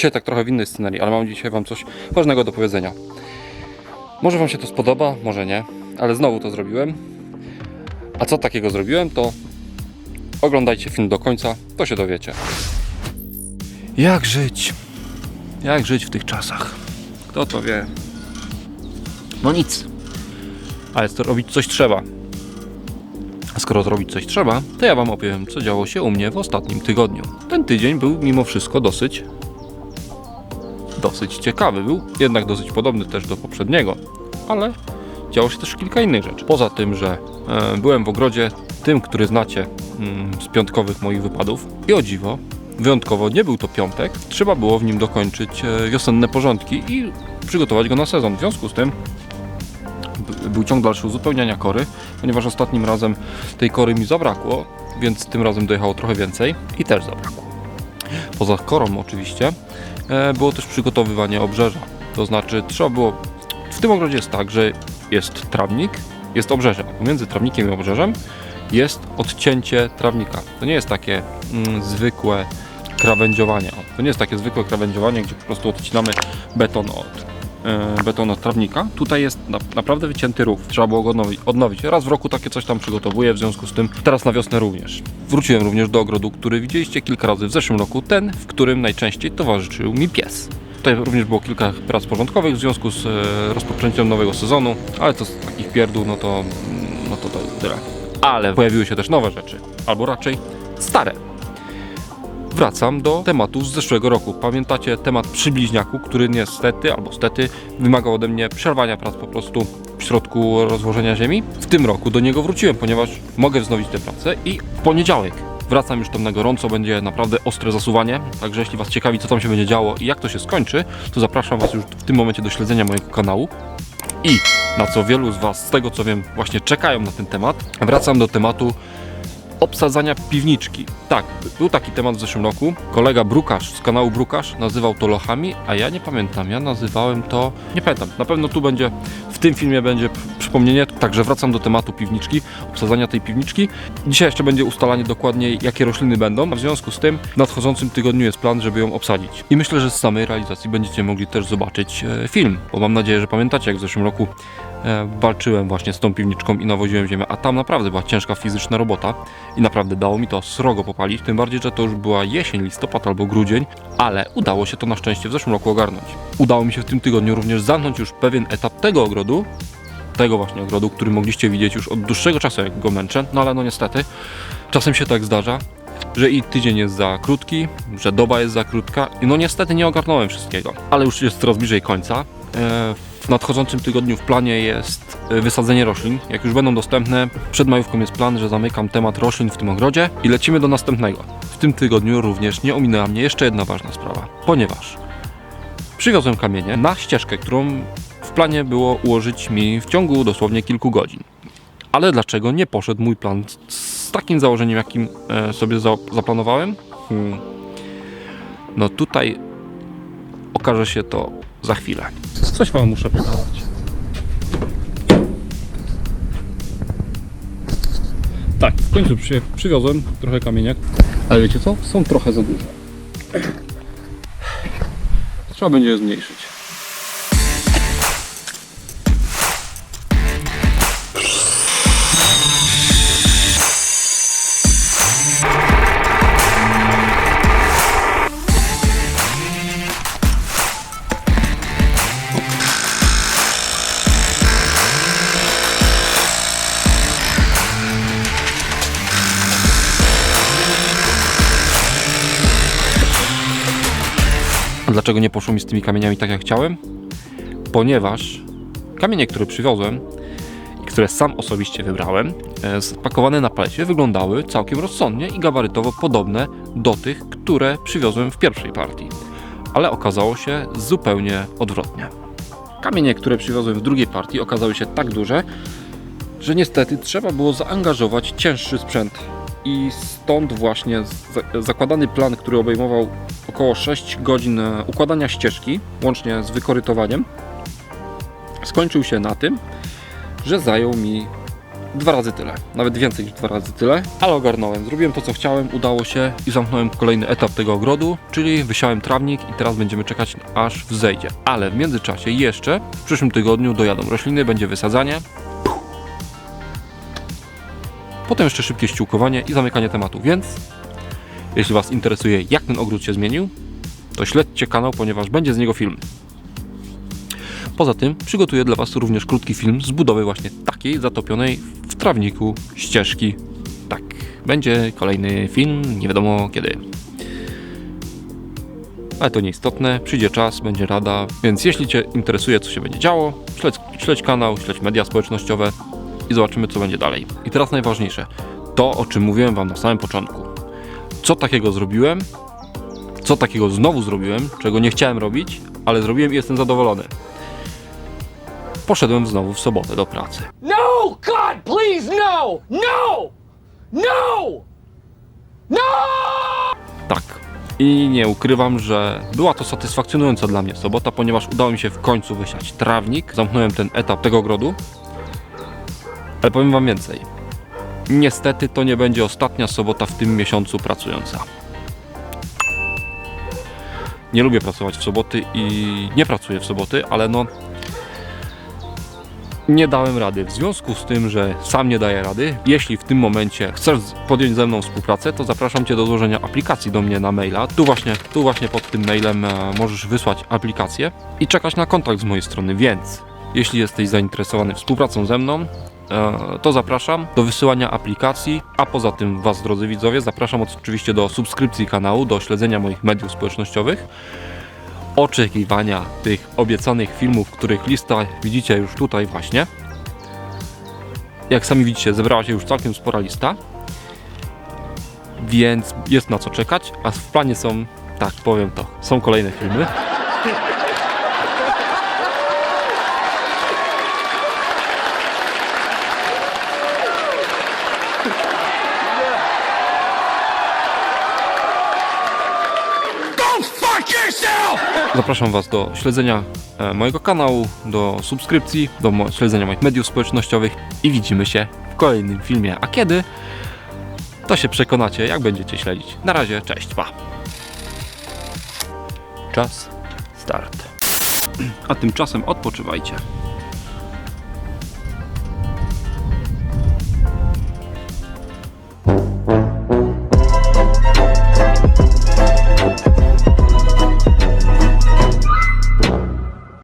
Dzisiaj tak trochę w innej scenarii, ale mam dzisiaj Wam coś ważnego do powiedzenia. Może Wam się to spodoba, może nie, ale znowu to zrobiłem. A co takiego zrobiłem, to oglądajcie film do końca, to się dowiecie. Jak żyć? Jak żyć w tych czasach? Kto to wie? No nic. Ale to robić coś trzeba. A skoro zrobić coś trzeba, to ja Wam opowiem, co działo się u mnie w ostatnim tygodniu. Ten tydzień był mimo wszystko dosyć dosyć ciekawy. Był jednak dosyć podobny też do poprzedniego, ale działo się też kilka innych rzeczy. Poza tym, że e, byłem w ogrodzie tym, który znacie mm, z piątkowych moich wypadów i o dziwo, wyjątkowo nie był to piątek, trzeba było w nim dokończyć e, wiosenne porządki i przygotować go na sezon. W związku z tym był ciąg dalszy uzupełniania kory, ponieważ ostatnim razem tej kory mi zabrakło, więc tym razem dojechało trochę więcej i też zabrakło. Poza korą oczywiście e, było też przygotowywanie obrzeża. To znaczy trzeba było... W tym ogrodzie jest tak, że jest trawnik, jest obrzeże. a Pomiędzy trawnikiem i obrzeżem jest odcięcie trawnika. To nie jest takie mm, zwykłe krawędziowanie. To nie jest takie zwykłe krawędziowanie, gdzie po prostu odcinamy beton od, e, beton od trawnika. Tutaj jest na, naprawdę wycięty rów. Trzeba było go odnowić, odnowić. Raz w roku takie coś tam przygotowuję, w związku z tym teraz na wiosnę również. Wróciłem również do ogrodu, który widzieliście kilka razy w zeszłym roku, ten, w którym najczęściej towarzyszył mi pies. Tutaj również było kilka prac porządkowych w związku z e, rozpoczęciem nowego sezonu, ale to z takich pierdół, no to, no to, to tyle. Ale pojawiły się też nowe rzeczy, albo raczej stare wracam do tematu z zeszłego roku. Pamiętacie temat przybliźniaku, który niestety, albo stety, wymagał ode mnie przerwania prac po prostu w środku rozłożenia ziemi. W tym roku do niego wróciłem, ponieważ mogę wznowić tę pracę i w poniedziałek wracam już tam na gorąco, będzie naprawdę ostre zasuwanie, także jeśli Was ciekawi, co tam się będzie działo i jak to się skończy, to zapraszam Was już w tym momencie do śledzenia mojego kanału. I na co wielu z Was, z tego co wiem, właśnie czekają na ten temat, wracam do tematu obsadzania piwniczki. Tak, był taki temat w zeszłym roku. Kolega Brukarz z kanału Brukarz nazywał to lochami, a ja nie pamiętam. Ja nazywałem to. Nie pamiętam. Na pewno tu będzie, w tym filmie będzie przypomnienie. Także wracam do tematu piwniczki, obsadzania tej piwniczki. Dzisiaj jeszcze będzie ustalanie dokładnie, jakie rośliny będą. A w związku z tym w nadchodzącym tygodniu jest plan, żeby ją obsadzić. I myślę, że z samej realizacji będziecie mogli też zobaczyć e, film, bo mam nadzieję, że pamiętacie, jak w zeszłym roku walczyłem właśnie z tą piwniczką i nawoziłem ziemię, a tam naprawdę była ciężka fizyczna robota i naprawdę dało mi to srogo popalić, tym bardziej, że to już była jesień, listopad albo grudzień, ale udało się to na szczęście w zeszłym roku ogarnąć. Udało mi się w tym tygodniu również zamknąć już pewien etap tego ogrodu, tego właśnie ogrodu, który mogliście widzieć już od dłuższego czasu, jak go męczę, no ale no niestety, czasem się tak zdarza, że i tydzień jest za krótki, że doba jest za krótka i no niestety nie ogarnąłem wszystkiego, ale już jest coraz bliżej końca. E, W nadchodzącym tygodniu w planie jest e, wysadzenie roślin. Jak już będą dostępne, przed majówką jest plan, że zamykam temat roślin w tym ogrodzie i lecimy do następnego. W tym tygodniu również nie ominęła mnie jeszcze jedna ważna sprawa, ponieważ przywiozłem kamienie na ścieżkę, którą w planie było ułożyć mi w ciągu dosłownie kilku godzin. Ale dlaczego nie poszedł mój plan z takim założeniem, jakim e, sobie za, zaplanowałem? Hmm. No tutaj okaże się to za chwilę. Coś wam muszę pokazać. Tak, w końcu przy, przywiozłem trochę kamieniek, ale wiecie co? Są trochę za duże. Trzeba będzie je zmniejszyć. Dlaczego nie poszło mi z tymi kamieniami tak jak chciałem? Ponieważ kamienie, które przywiozłem i które sam osobiście wybrałem, e, spakowane na plecie, wyglądały całkiem rozsądnie i gabarytowo podobne do tych, które przywiozłem w pierwszej partii. Ale okazało się zupełnie odwrotnie. Kamienie, które przywiozłem w drugiej partii, okazały się tak duże, że niestety trzeba było zaangażować cięższy sprzęt. I stąd właśnie za- zakładany plan, który obejmował około 6 godzin e, układania ścieżki, łącznie z wykorytowaniem, skończył się na tym, że zajął mi dwa razy tyle. Nawet więcej niż dwa razy tyle. Ale ogarnąłem. Zrobiłem to, co chciałem, udało się i zamknąłem kolejny etap tego ogrodu, czyli wysiałem trawnik i teraz będziemy czekać, aż wzejdzie. Ale w międzyczasie jeszcze w przyszłym tygodniu dojadą rośliny, będzie wysadzanie. Potem jeszcze szybkie ściółkowanie i zamykanie tematu, więc jeśli Was interesuje, jak ten ogród się zmienił, to śledźcie kanał, ponieważ będzie z niego film. Poza tym przygotuję dla Was również krótki film z budowy właśnie takiej zatopionej w trawniku ścieżki. Tak, będzie kolejny film, nie wiadomo kiedy. Ale to nieistotne, przyjdzie czas, będzie rada, więc jeśli Cię interesuje, co się będzie działo, śledź, śledź kanał, śledź media społecznościowe i zobaczymy, co będzie dalej. I teraz najważniejsze, to o czym mówiłem Wam na samym początku. Co takiego zrobiłem, co takiego znowu zrobiłem, czego nie chciałem robić, ale zrobiłem i jestem zadowolony. Poszedłem znowu w sobotę do pracy. No! God, please, no! No! No! No! Tak. I nie ukrywam, że była to satysfakcjonująca dla mnie sobota, ponieważ udało mi się w końcu wysiać trawnik. Zamknąłem ten etap tego ogrodu. Ale powiem Wam więcej. Niestety to nie będzie ostatnia sobota w tym miesiącu pracująca. Nie lubię pracować w soboty i nie pracuję w soboty, ale no nie dałem rady. W związku z tym, że sam nie daję rady, jeśli w tym momencie chcesz podjąć ze mną współpracę, to zapraszam Cię do złożenia aplikacji do mnie na maila. Tu właśnie, tu właśnie pod tym mailem e, możesz wysłać aplikację i czekać na kontakt z mojej strony, więc jeśli jesteś zainteresowany współpracą ze mną, to zapraszam do wysyłania aplikacji, a poza tym Was, drodzy widzowie, zapraszam oczywiście do subskrypcji kanału, do śledzenia moich mediów społecznościowych oczekiwania tych obiecanych filmów, których lista widzicie już tutaj właśnie. Jak sami widzicie, zebrała się już całkiem spora lista, więc jest na co czekać, a w planie są, tak powiem to, są kolejne filmy. Zapraszam Was do śledzenia e, mojego kanału, do subskrypcji, do śledzenia moich mediów społecznościowych i widzimy się w kolejnym filmie. A kiedy? To się przekonacie, jak będziecie śledzić. Na razie, cześć, pa! Czas, start. A tymczasem odpoczywajcie.